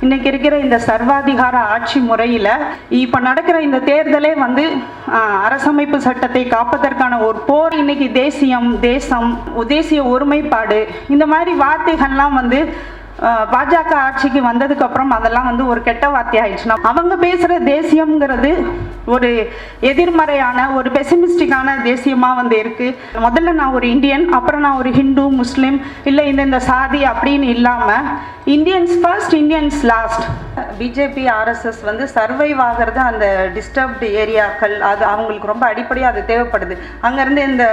இன்னைக்கு இருக்கிற இந்த சர்வாதிகார ஆட்சி முறையில் இப்போ நடக்கிற இந்த தேர்தலே வந்து அரசமைப்பு சட்டத்தை காப்பதற்கான ஒரு போர் இன்னைக்கு தேசியம் தேசம் தேசிய ஒருமைப்பாடு இந்த மாதிரி வார்த்தைகள்லாம் வந்து பாஜக ஆட்சிக்கு வந்ததுக்கு அப்புறம் அதெல்லாம் வந்து ஒரு கெட்ட வார்த்தை ஆயிடுச்சுன்னா அவங்க பேசுகிற தேசியம்ங்கிறது ஒரு எதிர்மறையான ஒரு பெசிமிஸ்டிக்கான தேசியமாக வந்து இருக்குது முதல்ல நான் ஒரு இந்தியன் அப்புறம் நான் ஒரு ஹிந்து முஸ்லீம் இல்லை இந்த இந்த சாதி அப்படின்னு இல்லாமல் Indians first Indians last BJP RSS வந்து சர்வைவ் ஆகிறது அந்த டிஸ்டர்ப்டு ஏரியாக்கள் அது அவங்களுக்கு ரொம்ப அடிப்படையாக அது தேவைப்படுது. அங்கேருந்து இந்த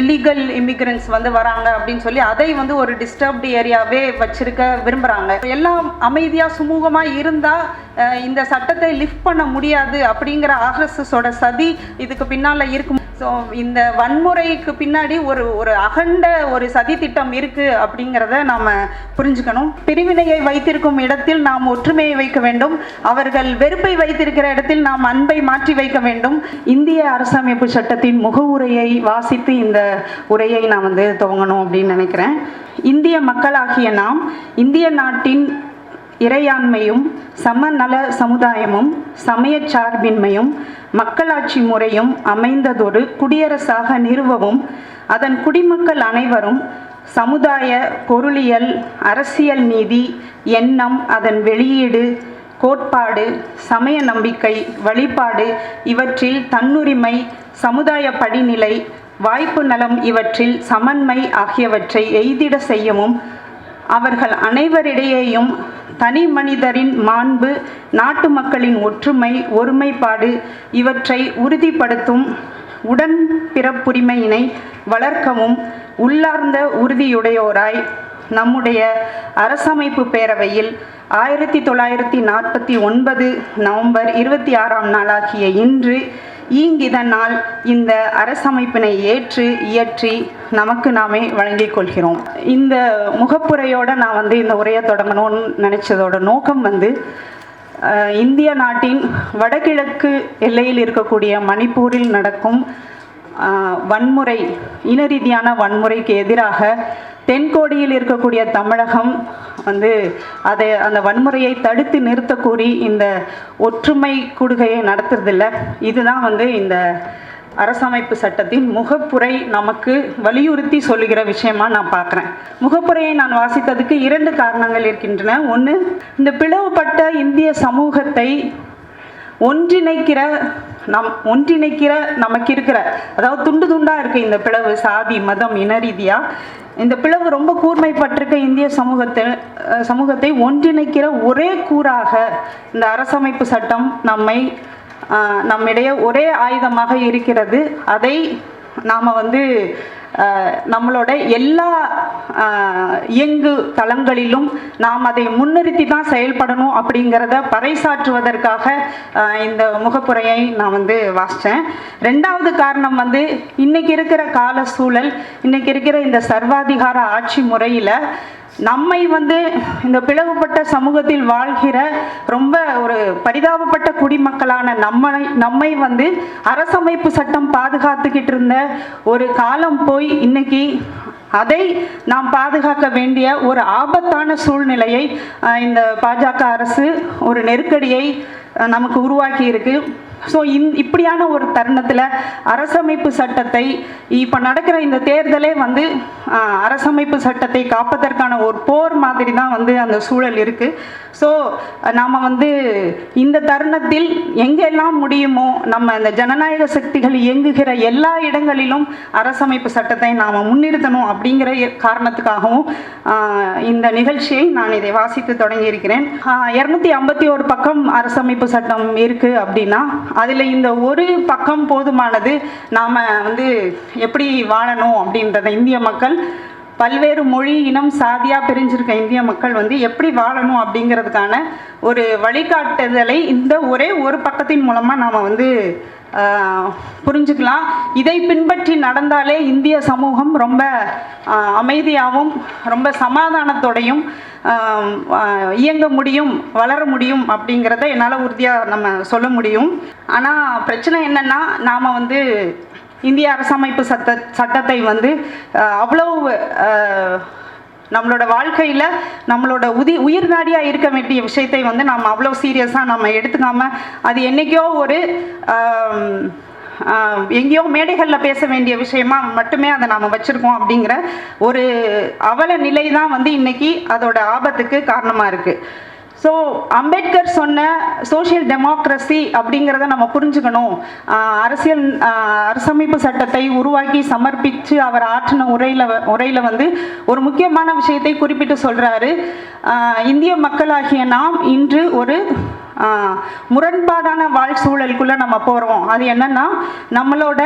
இல்லீகல் இமிக்ரெண்ட்ஸ் வந்து வராங்க அப்படின்னு சொல்லி அதை வந்து ஒரு டிஸ்டர்ப்டு ஏரியாவே வச்சிருக்க விரும்புகிறாங்க எல்லாம் அமைதியாக சுமூகமாக இருந்தால் இந்த சட்டத்தை லிஃப்ட் பண்ண முடியாது அப்படிங்கிற ஆர்எஸ்எஸோட சதி இதுக்கு பின்னால் இருக்கும் ஸோ இந்த வன்முறைக்கு பின்னாடி ஒரு ஒரு அகண்ட ஒரு சதி திட்டம் இருக்குது அப்படிங்கிறத நாம் புரிஞ்சுக்கணும். பிரிவினையை வைத்திருக்கும் இடத்தில் நாம் ஒற்றுமையை வைக்க வேண்டும். அவர்கள் வெறுப்பை வைத்திருக்கிற இடத்தில் நாம் அன்பை மாற்றி வைக்க வேண்டும். இந்திய அரசமைப்பு சட்டத்தின் முகவுரையை வாசித்து இந்த உரையை நான் வந்து துவங்கணும் அப்படின்னு நினைக்கிறேன். இந்திய மக்களாகிய நாம் இந்திய நாட்டின் இறையாண்மையும் சமநல சமுதாயமும் சமய சார்பின்மையும் மக்களாட்சி முறையும் அமைந்ததொரு குடியரசாக நிறுவவும் அதன் குடிமக்கள் அனைவரும் சமுதாய பொருளியல் அரசியல் நீதி எண்ணம் அதன் வெளியீடு கோட்பாடு சமய நம்பிக்கை வழிபாடு இவற்றில் தன்னுரிமை சமுதாய படிநிலை வாய்ப்பு நலம் இவற்றில் சமன்மை ஆகியவற்றை எய்திட செய்யவும் அவர்கள் அனைவரிடையேயும் தனி மனிதரின் மாண்பு நாட்டு மக்களின் ஒற்றுமை ஒருமைப்பாடு இவற்றை உறுதிப்படுத்தும் உடன் பிறப்புரிமையினை வளர்க்கவும் உள்ளார்ந்த உறுதியுடையோராய் நம்முடைய அரசமைப்பு பேரவையில் ஆயிரத்தி தொள்ளாயிரத்தி நாற்பத்தி ஒன்பது நவம்பர் இருபத்தி ஆறாம் நாளாகிய இன்று ஈங்கிதனால் இந்த அரசமைப்பினை ஏற்று இயற்றி நமக்கு நாமே வழங்கிக் கொள்கிறோம். இந்த முகப்புரையோட நான் வந்து இந்த உரையை தொடங்கணும்னு நினச்சதோட நோக்கம் வந்து இந்திய நாட்டின் வடகிழக்கு எல்லையில் இருக்கக்கூடிய மணிப்பூரில் நடக்கும் வன்முறை இன ரீதியான வன்முறைக்கு எதிராக தென்கோடியில் இருக்கக்கூடிய தமிழகம் வந்து அதை அந்த வன்முறையை தடுத்து நிறுத்த கூறி இந்த ஒற்றுமை கூடுகையை நடத்துறதில்ல. இதுதான் வந்து இந்த அரசமைப்பு சட்டத்தின் முகப்புரை நமக்கு வலியுறுத்தி சொல்லுகிற விஷயமா நான் பார்க்குறேன். முகப்புரையை நான் வாசித்ததுக்கு இரண்டு காரணங்கள் இருக்கின்றன. ஒன்று இந்த பிளவுபட்ட இந்திய சமூகத்தை ஒன்றிணைக்கிற நம் ஒன்றிணைக்கிற நமக்கு இருக்கிற அதாவது துண்டு துண்டாக இருக்குது இந்த பிளவு சாதி மதம் இனரீதியாக இந்த பிளவு ரொம்ப கூர்மைப்பட்டிருக்க இந்திய சமூகத்தை சமூகத்தை ஒன்றிணைக்கிற ஒரே கூறாக இந்த அரசமைப்பு சட்டம் நம்மை நம்மிடையே ஒரே ஆயுதமாக இருக்கிறது. அதை நாம் வந்து நம்மளோட எல்லா இயங்கு தளங்களிலும் நாம் அதை முன்னிறுத்தி தான் செயல்படணும் அப்படிங்கிறத பறைசாற்றுவதற்காக இந்த முகப்புரையை நான் வந்து வாசித்தேன் ரெண்டாவது காரணம் வந்து இன்னைக்கு இருக்கிற கால சூழல் இன்னைக்கு இருக்கிற இந்த சர்வாதிகார ஆட்சி முறையில் நம்மை வந்து இந்த பிளவுபட்ட சமூகத்தில் வாழ்கிற ரொம்ப ஒரு பரிதாபப்பட்ட குடிமக்களான நம்மளை நம்மை வந்து அரசமைப்பு சட்டம் பாதுகாத்துக்கிட்டு இருந்த ஒரு காலம் போய் இன்னைக்கு அதை நாம் பாதுகாக்க வேண்டிய ஒரு ஆபத்தான சூழ்நிலையை இந்த பாஜக அரசு ஒரு நெருக்கடியை நமக்கு உருவாக்கி இருக்குது ஸோ இந் இப்படியான ஒரு தருணத்தில் அரசமைப்பு சட்டத்தை இப்போ நடக்கிற இந்த தேர்தலே வந்து அரசமைப்பு சட்டத்தை காப்பதற்கான ஒரு போர் மாதிரி தான் வந்து அந்த சூழல் இருக்குது ஸோ நாம் வந்து இந்த தருணத்தில் எங்கெல்லாம் முடியுமோ நம்ம இந்த ஜனநாயக சக்திகள் இயங்குகிற எல்லா இடங்களிலும் அரசமைப்பு சட்டத்தை நாம் முன்னிறுத்தணும் அப்படிங்கிற காரணத்துக்காகவும் இந்த நிகழ்ச்சியை நான் இதை வாசித்து தொடங்கியிருக்கிறேன். இரநூத்தி ஐம்பத்தி ஒரு பக்கம் அரசமைப்பு சட்டம் இருக்குது அப்படின்னா அதில் இந்த ஒரு பக்கம் போதுமானது நாம் வந்து எப்படி வாழணும் அப்படின்றத இந்திய மக்கள் பல்வேறு மொழி இனம் சாதியாக பிரிஞ்சிருக்க இந்திய மக்கள் வந்து எப்படி வாழணும் அப்படிங்கிறதுக்கான ஒரு வழிகாட்டுதலை இந்த ஒரே ஒரு பக்கத்தின் மூலமாக நாம் வந்து புரிஞ்சுக்கலாம். இதை பின்பற்றி நடந்தாலே இந்திய சமூகம் ரொம்ப அமைதியாகவும் ரொம்ப சமாதானத்தோடையும் இயங்க முடியும் வளர முடியும் அப்படிங்கிறத என்னால் உறுதியாக நம்ம சொல்ல முடியும். ஆனால் பிரச்சனை என்னென்னா நாம் வந்து இந்திய அரசமைப்பு சட்ட சட்டத்தை வந்து அவ்வளோ அவ்வளவு நம்மளோட வாழ்க்கையில் நம்மளோட உதி உயிர் நாடியாக இருக்க வேண்டிய விஷயத்தை வந்து நம்ம அவ்வளோ சீரியஸாக நம்ம எடுத்துக்காம அது என்றைக்கோ ஒரு எங்கேயோ மேடைகளில் பேச வேண்டிய விஷயமா மட்டுமே அதை நாம் வச்சுருக்கோம் அப்படிங்கிற ஒரு அவல நிலை தான் வந்து இன்னைக்கு அதோட ஆபத்துக்கு காரணமாக இருக்குது ஸோ அம்பேத்கர் சொன்ன சோஷியல் டெமோக்ரஸி அப்படிங்கிறத நம்ம புரிஞ்சுக்கணும். அரசியல் அரசமைப்பு சட்டத்தை உருவாக்கி சமர்ப்பித்து அவர் ஆற்றின உரையில் உரையில் வந்து ஒரு முக்கியமான விஷயத்தை குறிப்பிட்டு சொல்கிறாரு இந்திய மக்களாகிய நாம் இன்று ஒரு முரண்பாடான வாழ் சூழலுக்குள்ள நம்ம போகிறோம் அது என்னன்னா நம்மளோட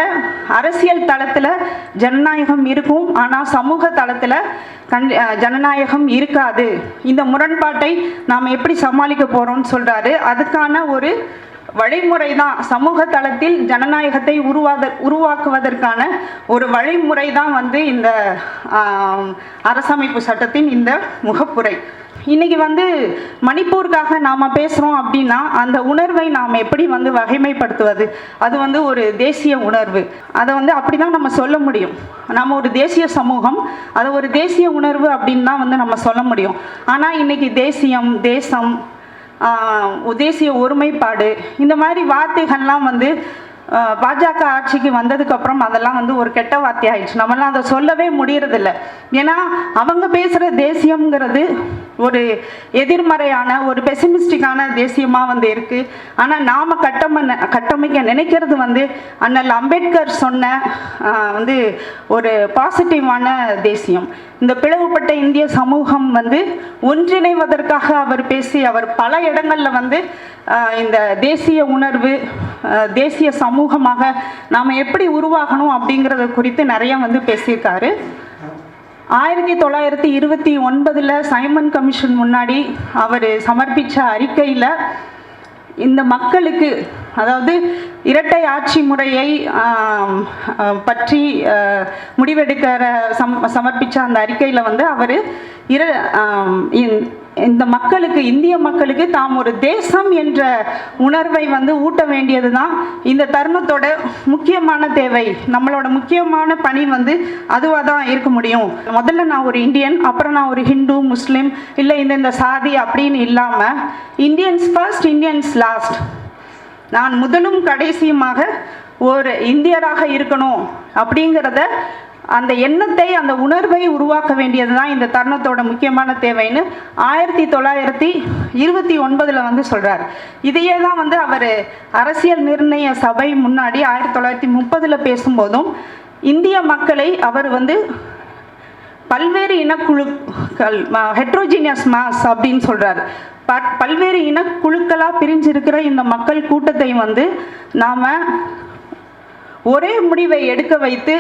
அரசியல் தளத்தில் ஜனநாயகம் இருக்கும் ஆனால் சமூக தளத்தில் கண் ஜனநாயகம் இருக்காது. இந்த முரண்பாட்டை நாம் எப்படி சமாளிக்க போகிறோம்னு சொல்கிறாரு அதுக்கான ஒரு வழிமுறை தான் சமூக தளத்தில் ஜனநாயகத்தை உருவாத உருவாக்குவதற்கான ஒரு வழிமுறை தான் வந்து இந்த அரசமைப்பு சட்டத்தின் இந்த முகப்புரை. இன்னைக்கு வந்து மணிப்பூருக்காக நாம் பேசுகிறோம் அப்படின்னா அந்த உணர்வை நாம் எப்படி வந்து வகைமைப்படுத்துவது? அது வந்து ஒரு தேசிய உணர்வு. அதை வந்து அப்படி தான் நம்ம சொல்ல முடியும். நம்ம ஒரு தேசிய சமூகம் அதை ஒரு தேசிய உணர்வு அப்படின்னு தான் வந்து நம்ம சொல்ல முடியும். ஆனால் இன்னைக்கு தேசியம் தேசம் தேசிய ஒருமைப்பாடு இந்த மாதிரி வார்த்தைகள்லாம் வந்து பாஜக ஆட்சிக்கு வந்ததுக்கப்புறம் அதெல்லாம் வந்து ஒரு கெட்ட வார்த்தை ஆயிடுச்சு. நம்மளாம் அதை சொல்லவே முடியறதில்ல. ஏன்னா அவங்க பேசுகிற தேசியம்ங்கிறது ஒரு எதிர்மறையான ஒரு பெசிமிஸ்டிக்கான தேசியமாக வந்து இருக்குது ஆனால் நாம் கட்டம கட்டமைக்க நினைக்கிறது வந்து அண்ணல் அம்பேத்கர் சொன்ன வந்து ஒரு பாசிட்டிவான தேசியம். இந்த பிளவுபட்ட இந்திய சமூகம் வந்து ஒன்றிணைவதற்காக அவர் பேசி அவர் பல இடங்களில் வந்து இந்த தேசிய உணர்வு தேசிய சமூகமாக நாம் எப்படி உருவாகணும் அப்படிங்கிறத குறித்து நிறைய வந்து பேசியிருக்காரு. ஆயிரத்தி தொள்ளாயிரத்தி இருபத்தி ஒன்பதில் சைமன் கமிஷன் முன்னாடி அவர் சமர்ப்பித்த அறிக்கையில் இந்த மக்களுக்கு அதாவது இரட்டை ஆட்சி முறையை பற்றி முடிவெடுக்கிற சம் சமர்ப்பித்த அந்த அறிக்கையில் வந்து அவர் இர இந்த- மக்களுக்கு இந்திய மக்களுக்கு தாம் ஒரு தேசம் என்ற உணர்வை வந்து ஊட்ட வேண்டியது தான் இந்த தருணத்தோட முக்கியமான தேவை. நம்மளோட முக்கியமான பணி வந்து அதுவாக தான் இருக்க முடியும். முதல்ல நான் ஒரு இந்தியன் அப்புறம் நான் ஒரு ஹிந்து முஸ்லீம் இல்லை இந்த இந்த சாதி அப்படின்னு இல்லாமல் இந்தியன்ஸ் ஃபர்ஸ்ட் இந்தியன்ஸ் லாஸ்ட் நான் முதலும் கடைசியுமாக ஒரு இந்தியராக இருக்கணும் அப்படிங்கிறத அந்த எண்ணத்தை அந்த உணர்வை உருவாக்க வேண்டியது தான் இந்த தருணத்தோட முக்கியமான தேவைன்னு ஆயிரத்தி தொள்ளாயிரத்தி இருபத்தி ஒன்பதில் வந்து சொல்கிறார் இதையே தான் வந்து அவர் அரசியல் நிர்ணய சபை முன்னாடி ஆயிரத்தி தொள்ளாயிரத்தி முப்பதில் பேசும்போதும் இந்திய மக்களை அவர் வந்து பல்வேறு இனக்குழுக்கள் ஹெட்ரோஜீனியஸ் மாஸ் அப்படின்னு சொல்றாரு. ப- பல்வேறு இனக்குழுக்களாக பிரிஞ்சிருக்கிற இந்த மக்கள் கூட்டத்தை வந்து நாம் ஒரே முடிவை எடுக்க வைத்து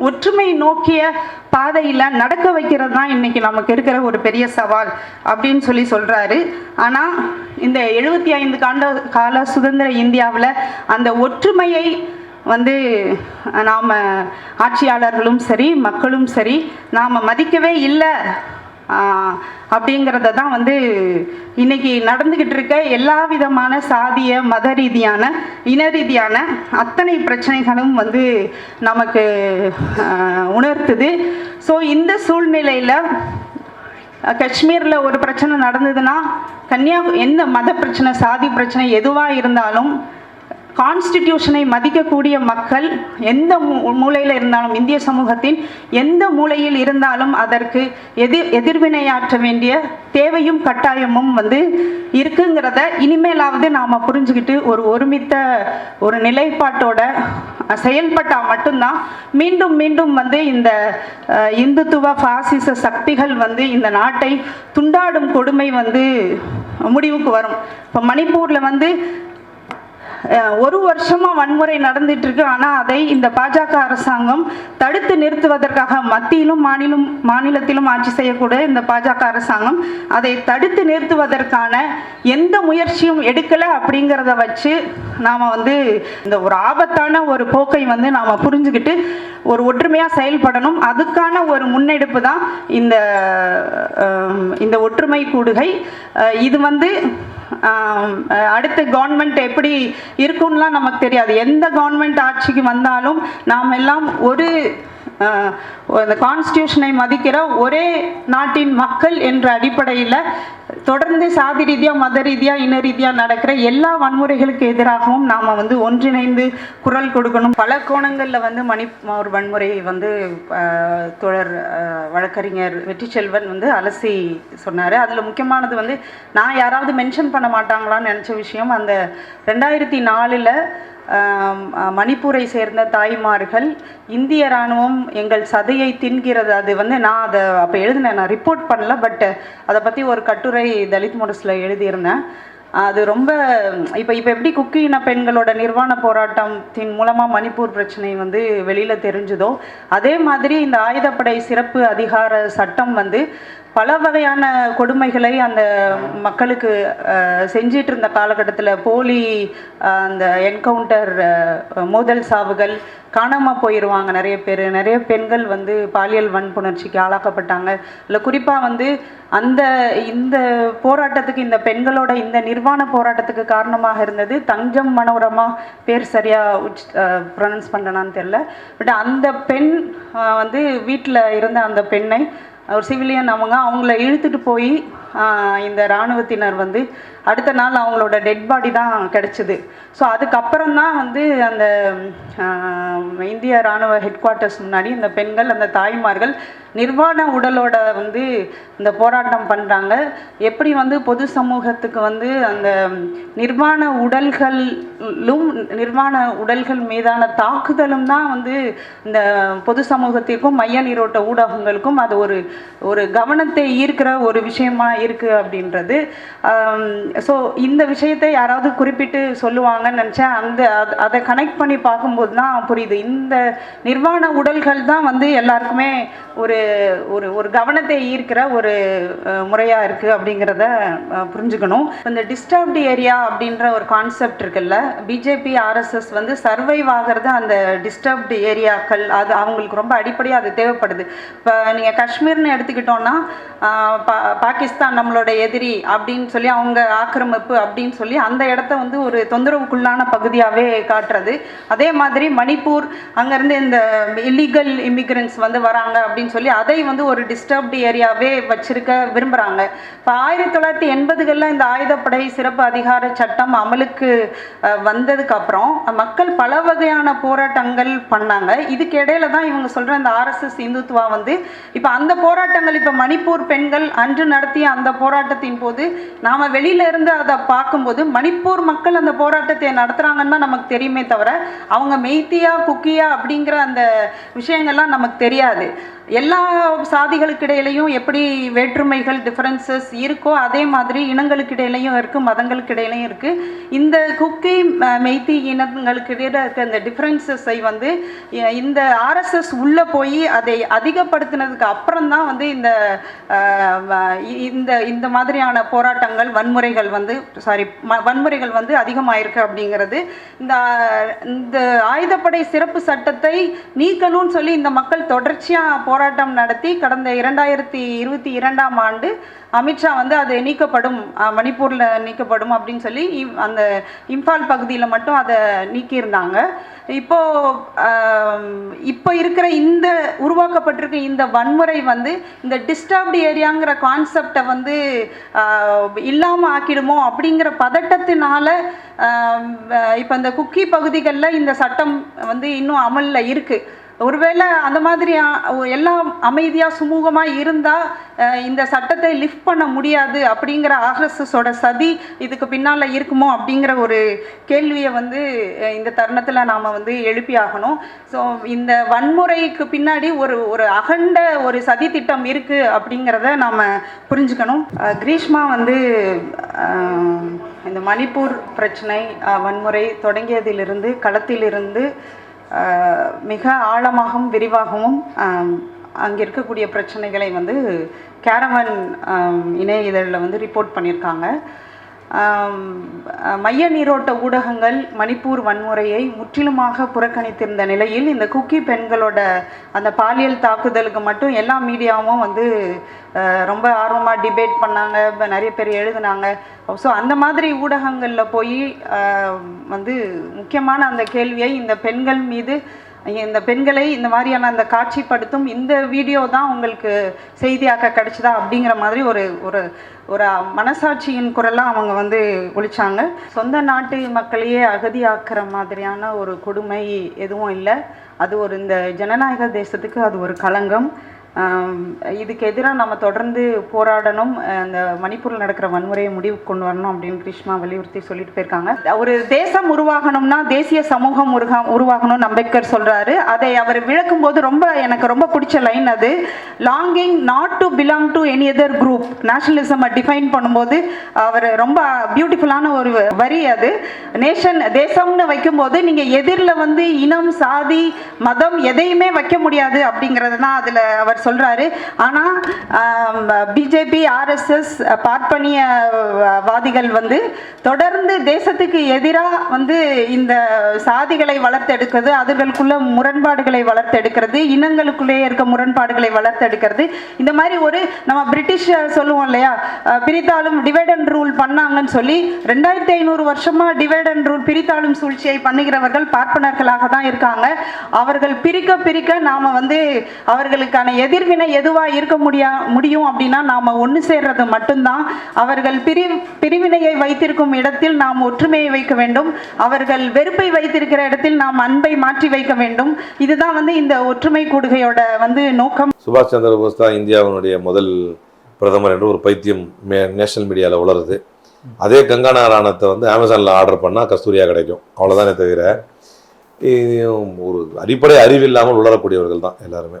ஒற்றுமை நோக்கிய பாதையில் நடக்க வைக்கிறது தான் இன்னைக்கு நமக்கு இருக்கிற ஒரு பெரிய சவால் அப்படின்னு சொல்லி சொல்கிறாரு ஆனால் இந்த எழுபத்தி ஐந்து காண்ட கால சுதந்திர இந்தியாவில் அந்த ஒற்றுமையை வந்து நாம் ஆட்சியாளர்களும் சரி மக்களும் சரி நாம் மதிக்கவே இல்லை அப்படிங்கிறத தான் வந்து இன்னைக்கு நடந்துக்கிட்டு இருக்க எல்லா விதமான சாதிய மத ரீதியான இன ரீதியான அத்தனை பிரச்சனைகளும் வந்து நமக்கு உணர்த்துது. ஸோ இந்த சூழ்நிலையில் காஷ்மீரில் ஒரு பிரச்சனை நடந்ததுன்னா கன்னியா எந்த மத பிரச்சனை சாதி பிரச்சனை எதுவாக இருந்தாலும் கான்ஸ்டிடியூஷனை மதிக்கக்கூடிய மக்கள் எந்த மூ- மூலையில் இருந்தாலும் இந்திய சமூகத்தின் எந்த மூலையில் இருந்தாலும் அதற்கு எதிர் எதிர்வினையாற்ற வேண்டிய தேவையும் கட்டாயமும் வந்து இருக்குங்கிறத இனிமேலாவது நாம் புரிஞ்சுக்கிட்டு ஒரு ஒருமித்த ஒரு நிலைப்பாட்டோட செயல்பட்டால் மட்டும்தான் மீண்டும் மீண்டும் வந்து இந்த இந்துத்துவ பாசிச சக்திகள் வந்து இந்த நாட்டை துண்டாடும் கொடுமை வந்து முடிவுக்கு வரும். இப்போ மணிப்பூரில் வந்து ஒரு வருஷமா வன்முறை நடந்துட்டு இருக்கு ஆனா அதை இந்த பாஜக அரசாங்கம் தடுத்து நிறுத்துவதற்காக மத்தியிலும் மாநிலம் மாநிலத்திலும் ஆட்சி செய்யக்கூடிய இந்த பாஜக அரசாங்கம் அதை தடுத்து நிறுத்துவதற்கான எந்த முயற்சியும் எடுக்கல அப்படிங்கிறத வச்சு நாம வந்து இந்த ஒரு ஆபத்தான ஒரு போக்கை வந்து நாம புரிஞ்சுக்கிட்டு ஒரு ஒற்றுமையாக செயல்படணும். அதுக்கான ஒரு முன்னெடுப்பு தான் இந்த இந்த ஒற்றுமை கூடுகை. இது வந்து அடுத்த கவர்மெண்ட் எப்படி இருக்கும்லாம் நமக்கு தெரியாது. எந்த கவர்மெண்ட் ஆட்சிக்கு வந்தாலும் நாம் எல்லாம் ஒரு இந்த கான்ஸ்டியூஷனை மதிக்கிற ஒரே நாட்டின் மக்கள் என்ற அடிப்படையில் தொடர்ந்து சாதி ரீதியாக மத ரீதியாக இன ரீதியாக நடக்கிற எல்லா வன்முறைகளுக்கு எதிராகவும் நாம் வந்து ஒன்றிணைந்து குரல் கொடுக்கணும். பல கோணங்களில் வந்து மணிப்பூர் வன்முறையை வந்து தொடர் வழக்கறிஞர் வெற்றிச்செல்வன் வந்து அலசி சொன்னார். அதில் முக்கியமானது வந்து நான் யாராவது மென்ஷன் பண்ண மாட்டாங்களான்னு நினச்ச விஷயம் அந்த ரெண்டாயிரத்தி நாலில் மணிப்பூரை சேர்ந்த தாய்மார்கள் இந்திய இராணுவம் எங்கள் சதையை தின்கிறது. அது வந்து நான் அதை அப்போ எழுதினேன். நான் ரிப்போர்ட் பண்ணல பட் அதை பற்றி ஒரு கட்டுரை தலித் மோடஸில் எழுதியிருந்தேன். அது ரொம்ப இப்போ இப்போ எப்படி குக்கி இன பெண்களோட நிர்வாண போராட்டத்தின் மூலமாக மணிப்பூர் பிரச்சனை வந்து வெளியில் தெரிஞ்சுதோ அதே மாதிரி இந்த ஆயுதப்படை சிறப்பு அதிகார சட்டம் வந்து பல வகையான கொடுமைகளை அந்த மக்களுக்கு செஞ்சிட்டு இருந்த காலகட்டத்தில் போலி அந்த என்கவுண்டர் மோதல் சாவுகள் காணாமல் போயிடுவாங்க நிறைய பேர். நிறைய பெண்கள் வந்து பாலியல் வன்புணர்ச்சிக்கு ஆளாக்கப்பட்டாங்க. இல்லை குறிப்பாக வந்து அந்த இந்த போராட்டத்துக்கு இந்த பெண்களோட இந்த நிர்வாண போராட்டத்துக்கு காரணமாக இருந்தது தஞ்சம் மனோரமா பேர் சரியாக உச் ப்ரொனன்ஸ் பண்ணனான்னு தெரில பட் அந்த பெண் வந்து வீட்டில் இருந்த அந்த பெண்ணை ஒரு சிவிலியன் அவங்க அவங்கள இழுத்துட்டு போய் இந்த இராணுவத்தினர் வந்து அடுத்த நாள் அவங்களோட டெட் பாடி தான் கிடச்சிது. ஸோ அதுக்கப்புறம் தான் வந்து அந்த இந்திய இராணுவ ஹெட் குவார்ட்டர்ஸ் முன்னாடி இந்த பெண்கள் அந்த தாய்மார்கள் நிர்வாண உடலோட வந்து இந்த போராட்டம் பண்ணுறாங்க எப்படி வந்து பொது சமூகத்துக்கு வந்து அந்த நிர்வாண உடல்களும் நிர்வாண உடல்கள் மீதான தாக்குதலும் தான் வந்து இந்த பொது சமூகத்திற்கும் மைய நீரோட்ட ஊடகங்களுக்கும் அது ஒரு ஒரு கவனத்தை ஈர்க்கிற ஒரு விஷயமா போயிருக்கு அப்படின்றது. ஸோ இந்த விஷயத்தை யாராவது குறிப்பிட்டு சொல்லுவாங்கன்னு நினச்சேன். அந்த அத- அதை கனெக்ட் பண்ணி பார்க்கும்போது தான் புரியுது. இந்த நிர்வாண உடல்கள் தான் வந்து எல்லாருக்குமே ஒரு ஒரு ஒரு கவனத்தை ஈர்க்கிற ஒரு முறையாக இருக்குது அப்படிங்கிறத புரிஞ்சுக்கணும். இந்த டிஸ்டர்ப்டு ஏரியா அப்படின்ற ஒரு கான்செப்ட் இருக்குல்ல பிஜேபி ஆர்எஸ்எஸ் வந்து சர்வைவ் ஆகிறது அந்த டிஸ்டர்ப்டு ஏரியாக்கள் அது அவங்களுக்கு ரொம்ப அடிப்படையாக அது தேவைப்படுது. இப்போ நீங்கள் காஷ்மீர்னு எடுத்துக்கிட்டோன்னா பாகிஸ்தான் தான் நம்மளோட எதிரி அப்படின்னு சொல்லி அவங்க ஆக்கிரமிப்பு அப்படின்னு சொல்லி அந்த இடத்த வந்து ஒரு தொந்தரவுக்குள்ளான பகுதியாகவே காட்டுறது. அதே மாதிரி மணிப்பூர் அங்கேருந்து இந்த இல்லீகல் இமிக்ரன்ஸ் வந்து வராங்க அப்படின்னு சொல்லி அதை வந்து ஒரு டிஸ்டர்ப்டு ஏரியாவே வச்சிருக்க விரும்புகிறாங்க இப்போ ஆயிரத்தி தொள்ளாயிரத்தி எண்பதுகளில் இந்த ஆயுதப்படை சிறப்பு அதிகார சட்டம் அமலுக்கு வந்ததுக்கப்புறம் வந்ததுக்கு அப்புறம் மக்கள் பல வகையான போராட்டங்கள் பண்ணாங்க. இதுக்கு இடையில தான் இவங்க சொல்ற இந்த ஆர்எஸ்எஸ் இந்துத்துவா வந்து இப்போ அந்த போராட்டங்கள் இப்போ மணிப்பூர் பெண்கள் அன்று நடத்திய அந்த போராட்டத்தின் போது நாம வெளியில இருந்து அதை பார்க்கும்போது மணிப்பூர் மக்கள் அந்த போராட்டத்தை நடத்துகிறாங்கன்னு தான் நமக்கு தெரியுமே தவிர அவங்க மெய்த்தியா குக்கியா அப்படிங்கிற அந்த விஷயங்கள்லாம் நமக்கு தெரியாது. எல்லா சாதிகளுக்கு இடையிலையும் எப்படி வேற்றுமைகள் டிஃப்ரென்சஸ் இருக்கோ அதே மாதிரி இனங்களுக்கு இடையிலையும் இருக்குது மதங்களுக்கு இடையிலையும் இருக்குது இந்த குக்கி மெய்த்தி இனங்களுக்கு இடையில இருக்க இந்த டிஃப்ரென்சஸை வந்து இந்த ஆர்எஸ்எஸ் உள்ளே போய் அதை அதிகப்படுத்தினதுக்கு அப்புறம் தான் வந்து இந்த வ- இந்த இந்த மாதிரியான போராட்டங்கள் வன்முறைகள் வந்து சாரி வன்முறைகள் வந்து அதிகமாயிருக்கு அப்படிங்கிறது. இந்த இந்த ஆயுதப்படை சிறப்பு சட்டத்தை நீக்கணும்னு சொல்லி இந்த மக்கள் தொடர்ச்சியாக போராட்டம் நடத்தி கடந்த இரண்டாயிரத்தி இருபத்தி இரண்டாம் ஆண்டு அமித்ஷா வந்து அது நீக்கப்படும் மணிப்பூரில் நீக்கப்படும் அப்படின்னு சொல்லி இவ்- அந்த இம்பால் பகுதியில் மட்டும் அதை நீக்கியிருந்தாங்க. இப்போ இப்போ இருக்கிற இந்த உருவாக்கப்பட்டிருக்க இந்த வன்முறை வந்து இந்த டிஸ்டர்ப்டு ஏரியாங்கிற கான்செப்டை வந்து இல்லாமல் ஆக்கிடுமோ அப்படிங்கிற பதட்டத்தினால இப்போ இந்த குக்கி பகுதிகளில் இந்த சட்டம் வந்து இன்னும் அமலில் இருக்குது ஒருவேளை அந்த மாதிரி எல்லாம் அமைதியாக சுமூகமாக இருந்தால் இந்த சட்டத்தை லிஃப்ட் பண்ண முடியாது அப்படிங்கிற ஆர்எஸ்எஸோட சதி இதுக்கு பின்னால் இருக்குமோ அப்படிங்கிற ஒரு கேள்வியை வந்து இந்த தருணத்தில் நாம் வந்து எழுப்பி ஆகணும். ஸோ இந்த வன்முறைக்கு பின்னாடி ஒரு ஒரு அகண்ட ஒரு சதி திட்டம் இருக்குது அப்படிங்கிறத நாம் புரிஞ்சுக்கணும். கிரீஷ்மா வந்து இந்த மணிப்பூர் பிரச்சனை வன்முறை தொடங்கியதிலிருந்து களத்திலிருந்து மிக ஆழமாகவும் விரிவாகவும் அங்கே இருக்கக்கூடிய பிரச்சனைகளை வந்து கேரவன் இணைய இதழில் வந்து ரிப்போர்ட் பண்ணியிருக்காங்க மைய நீரோட்ட ஊடகங்கள் மணிப்பூர் வன்முறையை முற்றிலுமாக புறக்கணித்திருந்த நிலையில் இந்த குக்கி பெண்களோட அந்த பாலியல் தாக்குதலுக்கு மட்டும் எல்லா மீடியாவும் வந்து ரொம்ப ஆர்வமாக டிபேட் பண்ணாங்க நிறைய பேர் எழுதுனாங்க. ஸோ அந்த மாதிரி ஊடகங்களில் போய் வந்து முக்கியமான அந்த கேள்வியை இந்த பெண்கள் மீது இந்த பெண்களை இந்த மாதிரியான அந்த காட்சிப்படுத்தும் இந்த வீடியோ தான் உங்களுக்கு செய்தியாக்க கிடைச்சதா அப்படிங்கிற மாதிரி ஒரு ஒரு ஒரு மனசாட்சியின் குரலாக அவங்க வந்து ஒழிச்சாங்க. சொந்த நாட்டு மக்களையே அகதியாக்குற மாதிரியான ஒரு கொடுமை எதுவும் இல்லை. அது ஒரு இந்த ஜனநாயக தேசத்துக்கு அது ஒரு களங்கம். இதுக்கு எதிராக நம்ம தொடர்ந்து போராடணும் அந்த மணிப்பூரில் நடக்கிற வன்முறையை முடிவுக்கு கொண்டு வரணும் அப்படின்னு கிருஷ்ணா வலியுறுத்தி சொல்லிட்டு போயிருக்காங்க. ஒரு தேசம் உருவாகணும்னா தேசிய சமூகம் உருகா உருவாகணும்னு அம்பேத்கர் சொல்கிறாரு அதை அவர் விளக்கும் போது ரொம்ப எனக்கு ரொம்ப பிடிச்ச லைன் அது. Longing not to belong to any other group nationalism define பண்ணும்போது அவர் ரொம்ப பியூட்டிஃபுல்லான ஒரு வரி அது. நேஷன் தேசம்னு வைக்கும்போது நீங்கள் எதிரில் வந்து இனம் சாதி மதம் எதையுமே வைக்க முடியாது அப்படிங்கிறது தான் அதில் அவர் சொல்றாரு. ஆனால் பிஜேபி ஆர்எஸ்எஸ் பார்ப்பனிய வாதிகள் வந்து தொடர்ந்து தேசத்துக்கு எதிராக வந்து இந்த சாதிகளை வளர்த்தெடுக்கிறது அதுகளுக்குள்ள முரண்பாடுகளை வளர்த்தெடுக்கிறது இனங்களுக்குள்ளே இருக்க முரண்பாடுகளை வளர்த்தெடுக்கிறது. இந்த மாதிரி ஒரு நம்ம பிரிட்டிஷ் சொல்லுவோம் இல்லையா? பிரித்தாலும் டிவைட் அண்ட் ரூல் பண்ணாங்கன்னு சொல்லி ரெண்டாயிரத்தி ஐநூறு வருஷமா டிவைட் அண்ட் ரூல் பிரித்தாளும் சூழ்ச்சியை பண்ணுகிறவர்கள் பார்ப்பனர்களாக தான் இருக்காங்க. அவர்கள் பிரிக்க பிரிக்க நாம வந்து அவர்களுக்கான எதிர்வினை எதுவாக இருக்க முடியா முடியும் அப்படின்னா நாம ஒன்று சேர்றது மட்டும்தான். அவர்கள் பிரி பிரிவினையை வைத்திருக்கும் இடத்தில் நாம் ஒற்றுமையை வைக்க வேண்டும். அவர்கள் வெறுப்பை வைத்திருக்கிற இடத்தில் நாம் அன்பை மாற்றி வைக்க வேண்டும். இதுதான் வந்து இந்த ஒற்றுமை கூடுகையோட வந்து நோக்கம். சுபாஷ் சந்திர போஸ் தான் இந்தியாவினுடைய முதல் பிரதமர் என்று ஒரு பைத்தியம் நேஷனல் மீடியாவில் உளருது. அதே கங்கா நாராயணத்தை வந்து அமேசானில் ஆர்டர் பண்ணால் கஸ்தூரியா கிடைக்கும். அவ்வளோதானே தவிர இது ஒரு அடிப்படை அறிவு இல்லாமல் உளரக்கூடியவர்கள் தான் எல்லாருமே.